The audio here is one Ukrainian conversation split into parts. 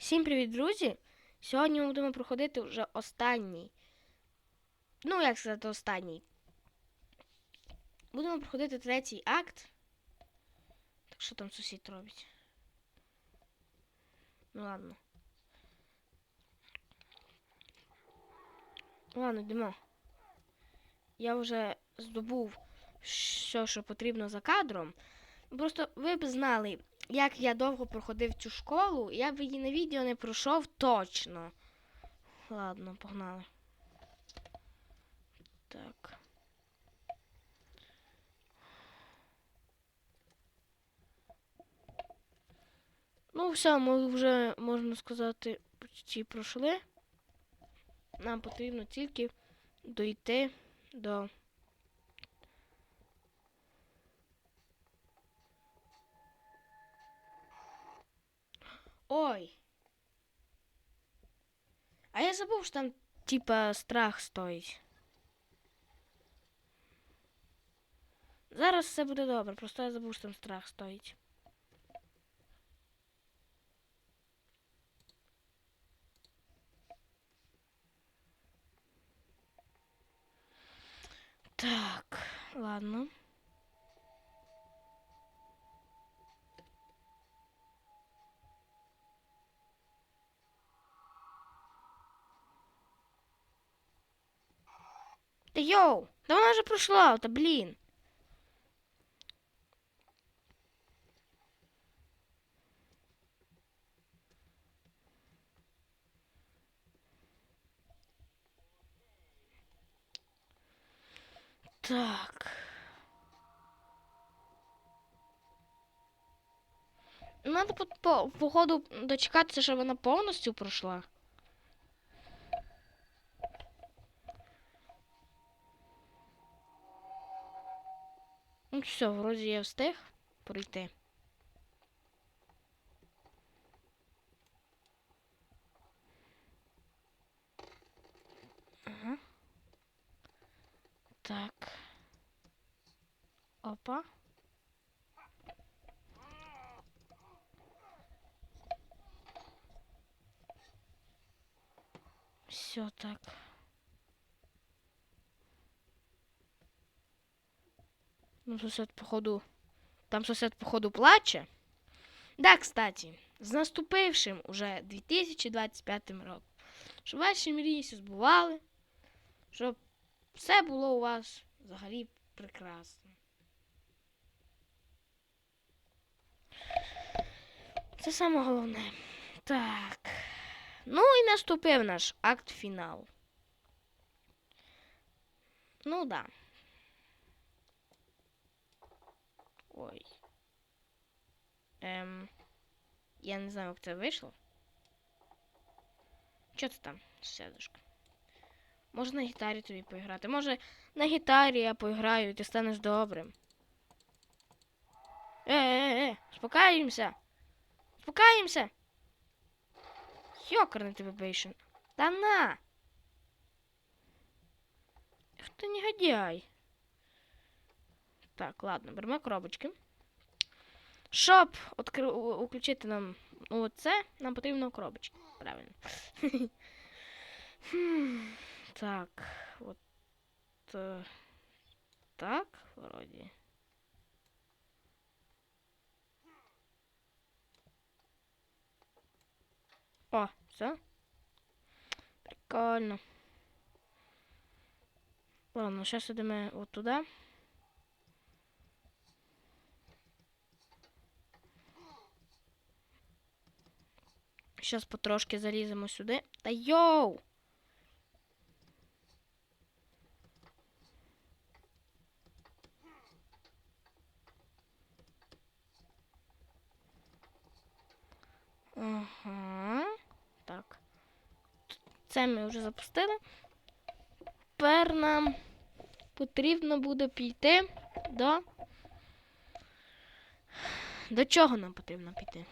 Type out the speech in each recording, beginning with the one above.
Всім привіт, друзі! Сьогодні ми будемо проходити вже останній. Ну, як сказати, останній. Будемо проходити третій акт. Так що там сусід робить? Ну ладно. Ладно, йдемо. Я вже здобув все, що потрібно за кадром. Просто ви б знали, як я довго проходив цю школу, я б її на відео не пройшов точно. Ладно, погнали. Так. Ну, все, ми вже, можна сказати, почти пройшли. Нам потрібно тільки дойти до Ой. А я забув, що там, типа, страх стоїть. Зараз все буде добре, просто я забув, що там страх стоїть. Так, ладно. Та йоу, да вона вже пройшла, та блін. Так. Надо по, по, походу дочекатися, щоб вона повністю пройшла. Все, вроді я встиг пройти. Ага. Так. Опа. Все так. Ну, сосед, походу. Там сосед, походу, плаче. Да, кстати, з наступившим уже 2025 роком. Щоб ваші мрії збували. Щоб все було у вас взагалі прекрасно. Це саме головне. Так. Ну і наступив наш акт фінал. Ну да. Ой. Ем. Я не знаю, як це вийшло. Що це там, сусідушка? Може на гітарі тобі поіграти. Може на гітарі я поіграю і ти станеш добрим. Е-е-е, спокаємося. Спокаємося. Йокарний тебе бейшен. Та на. Ах ти негодяй. Так, ладно, беремо коробочки. Щоб откри... включити нам оце, нам потрібно коробочки. Правильно. Так, от. е, Так, вроді. О, все. Прикольно. Ладно, зараз йдемо от туди. Зараз потрошки заліземо сюди. Та йоу! Ага. Так. Це ми вже запустили. Тепер нам потрібно буде піти до. До чого нам потрібно піти?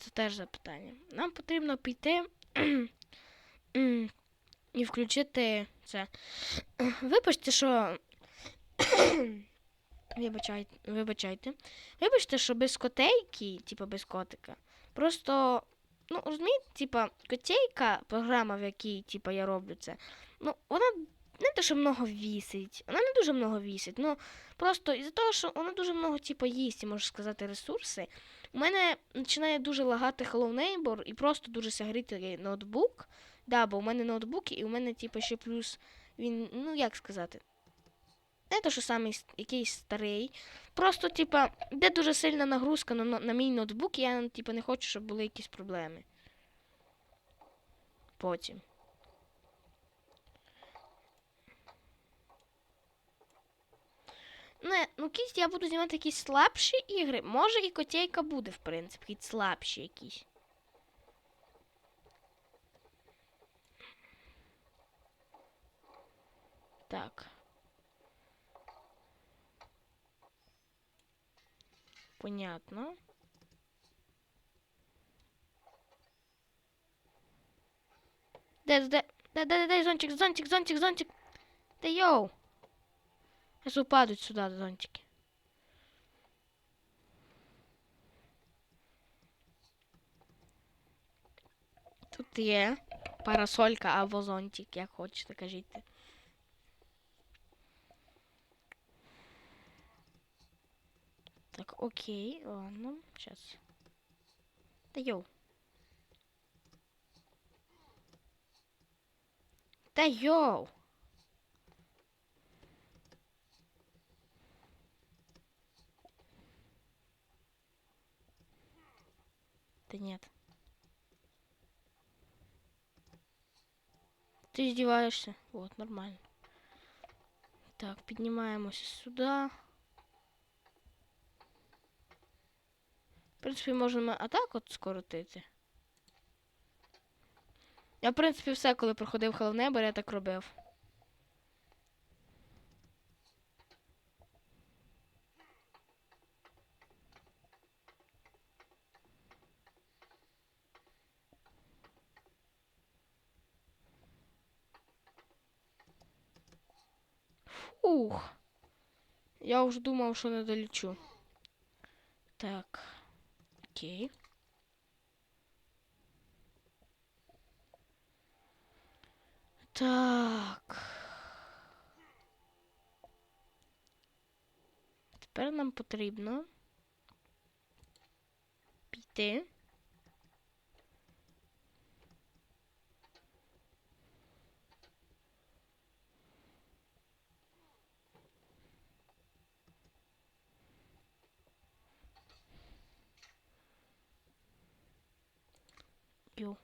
Це теж запитання. Нам потрібно піти і включити це. Вибачте, що. Вибачайте, вибачайте. Вибачте, що без котейки, типу без котика. Просто ну, розумієте, типа, котейка, програма, в якій, типа, я роблю це, ну, вона не те, що много вісить. Вона не дуже много вісить. Ну, просто із-за того, що вона дуже много, типа, їсть, можна сказати, ресурси. У мене починає дуже лагати Hello Neighbor і просто дуже сягріти ноутбук. Да, бо у мене ноутбук, і у мене, типа, ще плюс він, ну як сказати. Не то, що самий якийсь старий. Просто, типа, де дуже сильна нагрузка на, на мій ноутбук, і я, типа, не хочу, щоб були якісь проблеми. Потім. Не, ну кість я буду знімати якісь слабші ігри. Може і котейка буде, в принципі, якісь слабші якісь. Так. Понятно. Де, де, де, де, де, зонтик, зонтик, зонтик, зонтик. Та йоу. Зараз упадуть сюди зонтики. Тут є парасолька або зонтик, як хочете, кажіть. Так, окей, ладно, сейчас. Да йоу. Да йоу. Да нет. Ты издеваешься? Вот, нормально. Так, піднімаємося сюди. В принципі, можемо атак от скоротити. Я, в принципі, все, коли проходив Hello Neighbor, я так робив. Ух. Я уже думав, що не долічу. Так. Окей. Так. Тепер нам потрібно піти. Йо.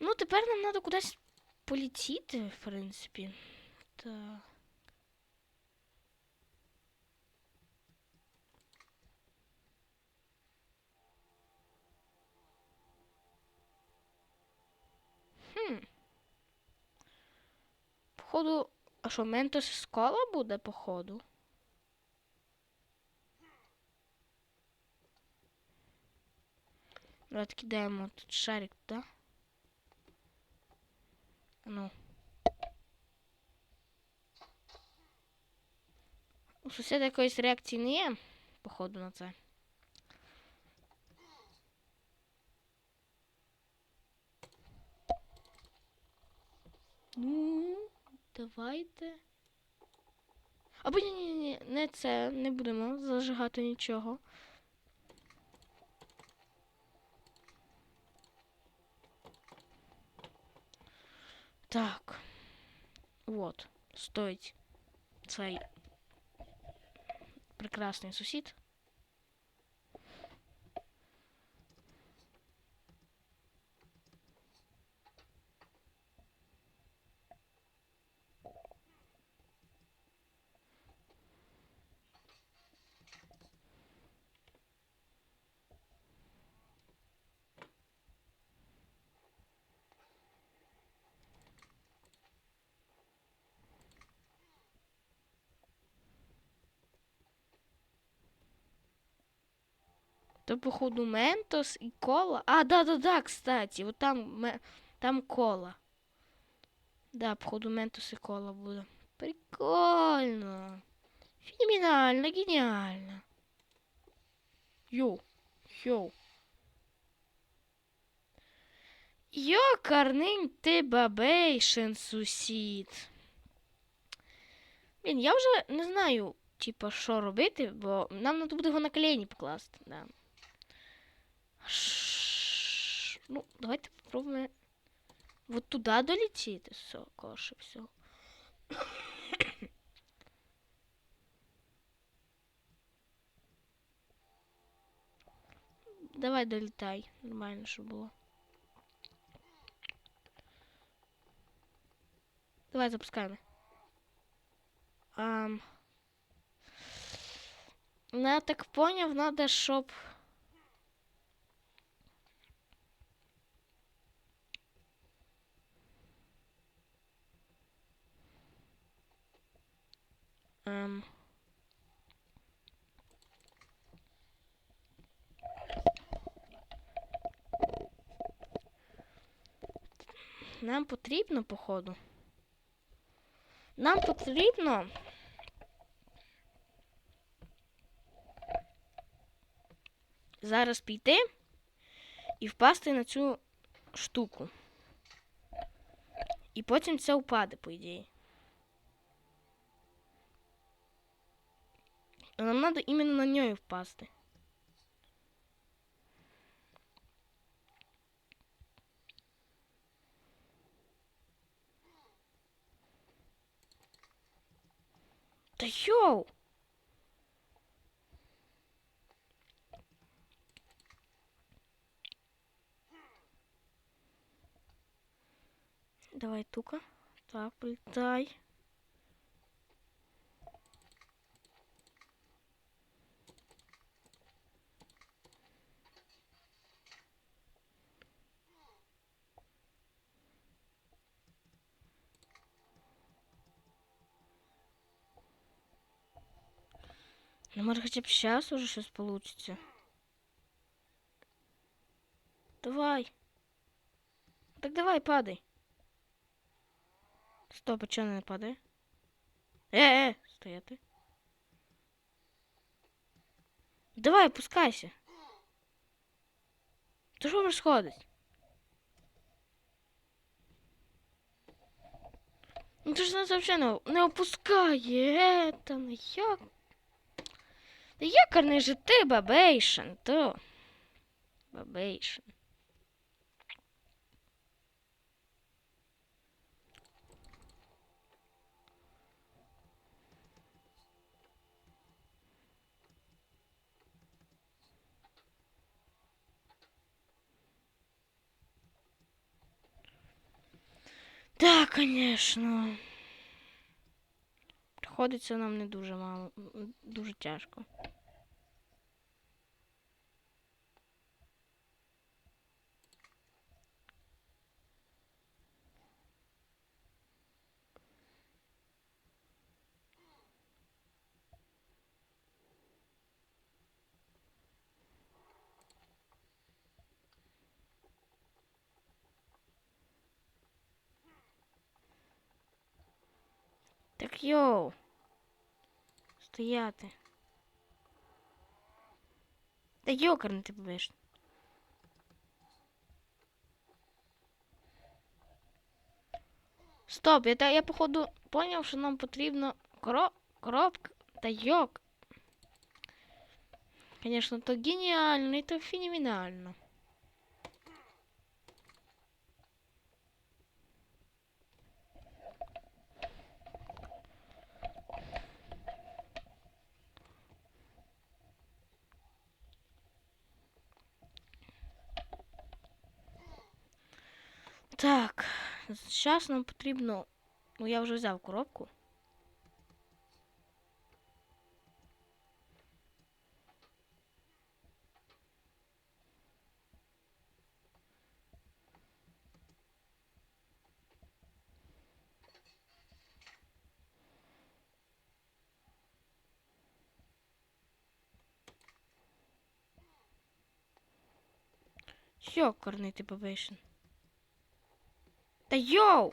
Ну, тепер нам треба кудись полетіти, в принципі. Так. Походу, а що, Ментос з кола буде, походу? Давайте кидаємо тут шарик, да? Ну. У сусіда якоїсь реакції не є, походу, на це. Ну, давайте. Або ні, ні, ні, не це, не будемо зажигати нічого. Так. Вот. Стоїть цей прекрасний сусід. То, походу, Ментос і кола. А, да-да-да, кстати. Вот там, там кола. Да, походу, Ментос і кола буде. Прикольно. Феноменально, геніально. Йоу. Йоу. Йокарним ти бабейшин, сусід. Блін, я вже не знаю, типа, що робити, бо нам треба буде його на колені покласти. Да. Ш- Ну, давайте попробуємо вот туди долетіти. Все, коше, все. Давай долітай. Нормально, щоб було. Давай запускаємо. Ам... Ну, я так поняв, надо, щоб... Ем... Нам потрібно, походу. Нам потрібно. Зараз піти і впасти на цю штуку. І потім це впаде, по ідеї. Нам треба іменно на неї впасти. Та йоу! Давай, тука. Так, полетай. Может, хотя бы сейчас уже сейчас получится. Давай. Так давай, падай. Стоп, а чё она падает? Э, э, стояти. Давай, опускайся. Та що происходит? Ну ти ж нас вообще не, не опускає. Ну як? Та якорний же ти, бабейшин, то. Бабейшин. Да, конечно. Приходиться нам не дуже мало, дуже тяжко. Йоу. Стояти. Та йокарний ти будеш. Стоп, я, та- я походу поняв, що нам потрібно коро... коробка та йок. Конечно, то геніально і то феноменально. Так, зараз нам потрібно. Ну, я вже взяв коробку. Що, корнити побейшин? Та йоу!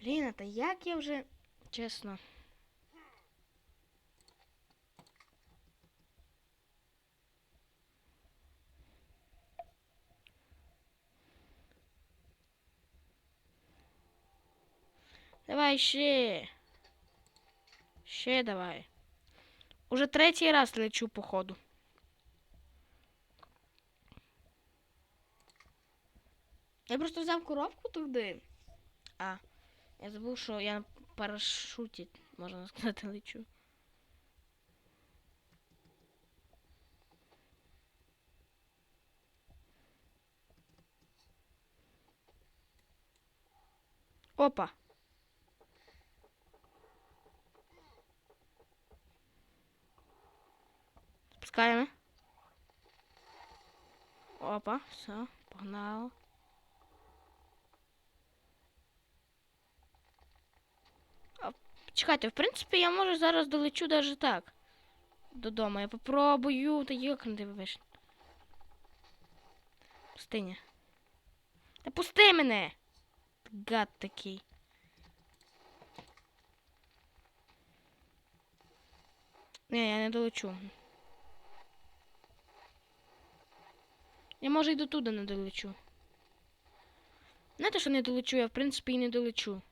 Блин, а та як я уже, честно. Давай ще. Ще давай. Уже третий раз лечу, походу. Я просто взяв коробку туди. А, я забув, що я на парашуті, можна сказати, лечу. Опа. Спускаємо. Опа, все, погнали. А, Чекайте, в принципі, я можу зараз долечу даже так. Додому. Я попробую. Та йокнути вибач. Пустиня. Та пусти мене! Гад такий. Не, я не долечу. Я може й до туди не долечу. Не те, що не долечу, я в принципі і не долечу.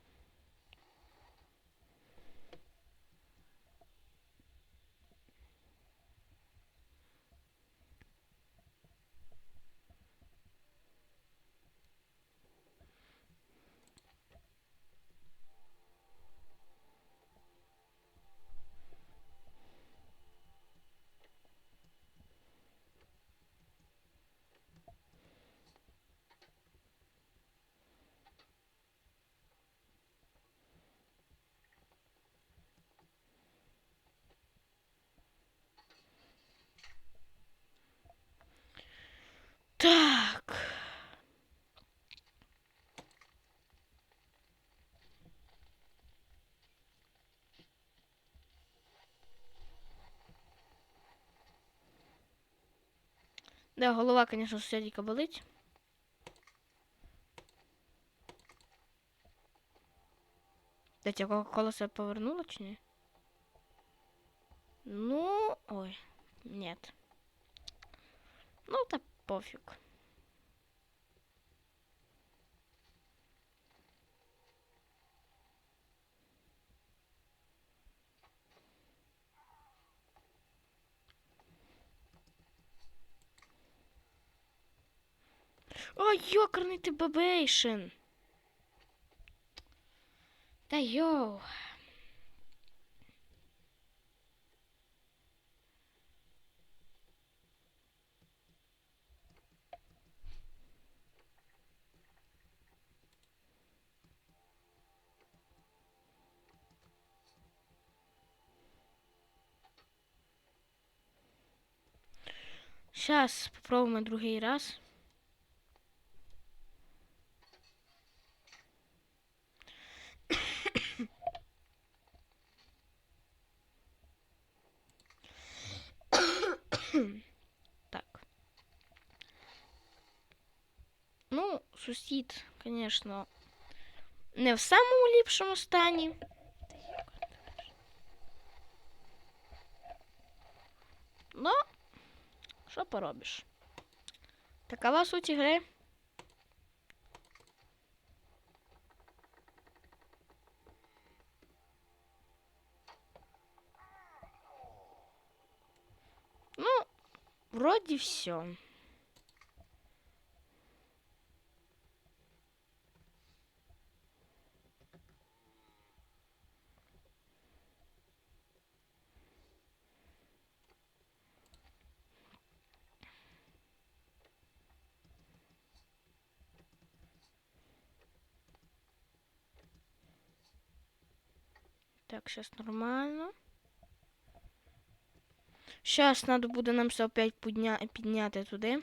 Так. Да, голова, конечно, сусідіка болить. Дайте, колесо повернуло чи ні? Ну, ой, нет. Ну, та пофіг. Ой, йокарний ти бабейшин. Та йоу. Сейчас попробуем другий раз. сусід, звісно, не в самому ліпшому стані. Ну, що поробиш? Такова суть ігри. Ну, вроде все. Так, сейчас нормально. Сейчас надо буде нам все опять підня... підняти туди.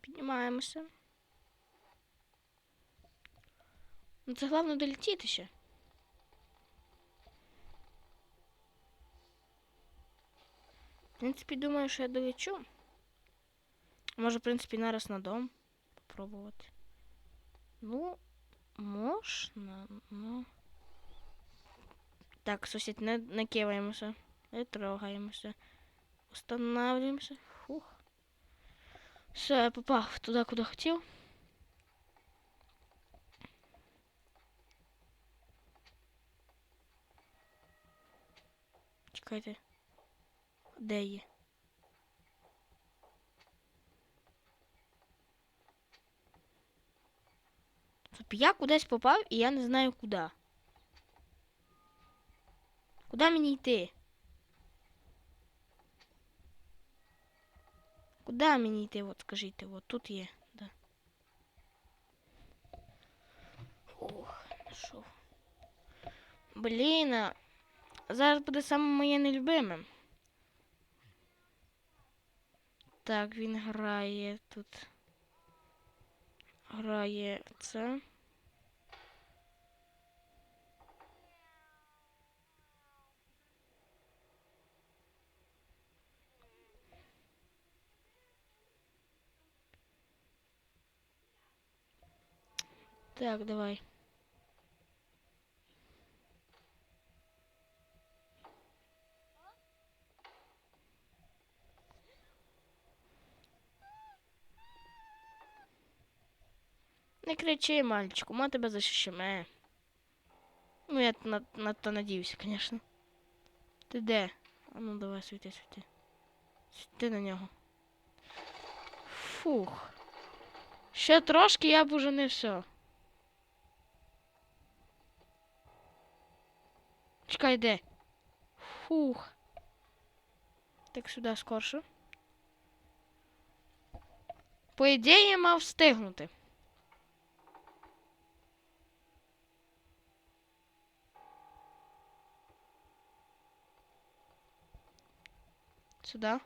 Піднімаємося. Ну це головне долетіти ще. В принципі, думаю, що я долечу. Може, в принципі, нараз на дом попробувати. Ну, Можно. ну. Так, сусід, не накиваємося, не э, трогаємося. Фух. Все, я попав туди, куди хотів. Чекайте. Де є? Я кудись попав і я не знаю куди. Куди мені йти? Куди мені йти? От скажіть, от тут є. Да. Ох, знайшов. Блін, зараз буде саме моє нелюбиме. Так, він грає тут. Грає це. Так, давай. Не кричи, мальчику, ми тебе защищаємо. Ну, я на, на то надіюся, звісно. Ти де? А ну давай світи, світи. Світи на нього. Фух. Ще трошки я б уже не все. Чекай, де? Фух. Так сюди скорше. По ідеї мав встигнути. Сюди.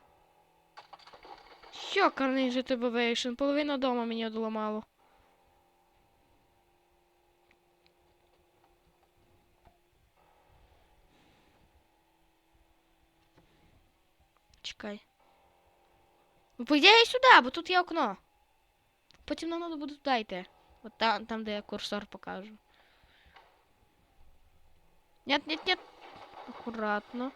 Йокарний же тебе вейшн. Половина дома мені одламало. Чекай. Ну, сюди, бо тут є окно. Потім нам треба буде туди йти. От там, там, де я курсор покажу. Нет, нет, нет. Акуратно.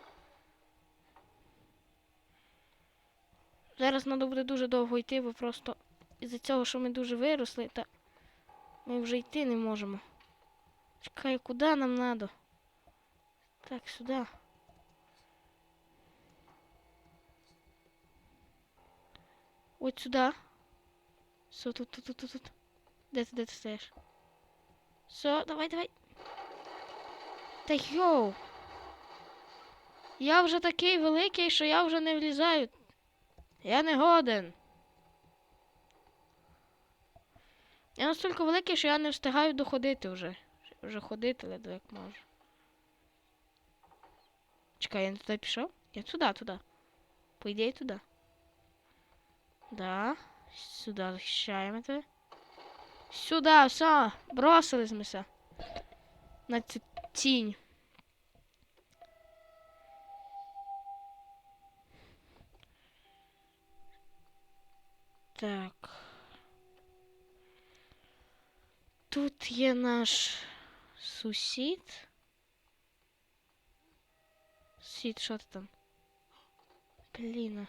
Зараз треба буде дуже довго йти, бо просто із-за цього, що ми дуже виросли, та ми вже йти не можемо. Чекай, куди нам треба? Так, сюди. Ось сюди. Все, тут, тут, тут, тут, тут. Де ти, де ти стоїш? Все, давай, давай. Та йоу. Я вже такий великий, що я вже не влізаю. Я не годен. Я настільки великий, що я не встигаю доходити вже. Вже ходити ледве як можу. Чекай, я не туди пішов? Я туди, туди. По ідеї туди. Да. Сюди захищаємо тебе. Сюди, все. Бросились ми все. На цю тінь. Так. Тут є наш сусід. Сусід, що ти там? Блін.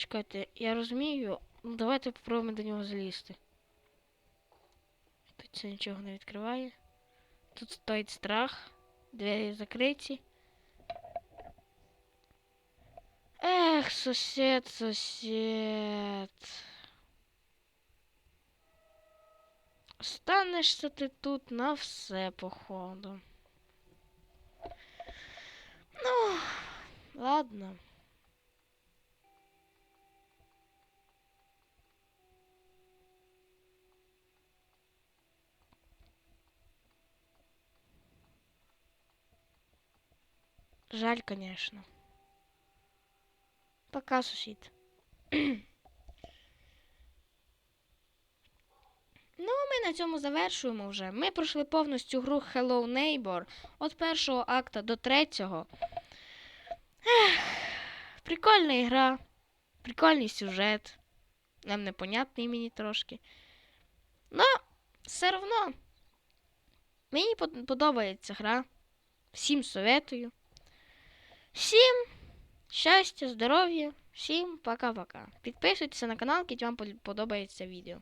Чекайте, я розумію. Ну давайте попробуємо до нього залізти. Тут це нічого не відкриває. Тут стоїть страх. Двері закриті. Ех, сусід, сусід. Останешся ти тут на все, походу. Ну, ладно. Жаль, конечно. Пока, сусід. Ну, ми на цьому завершуємо вже. Ми пройшли повністю гру Hello Neighbor від першого акта до третього. Ех, прикольна гра, прикольний сюжет. Нам непонятний мені трошки. Ну, все одно. Мені подобається гра. Всім советую. Всім щастя, здоров'я, всім пока-пока. Підписуйтесь на канал, якщо вам подобається відео.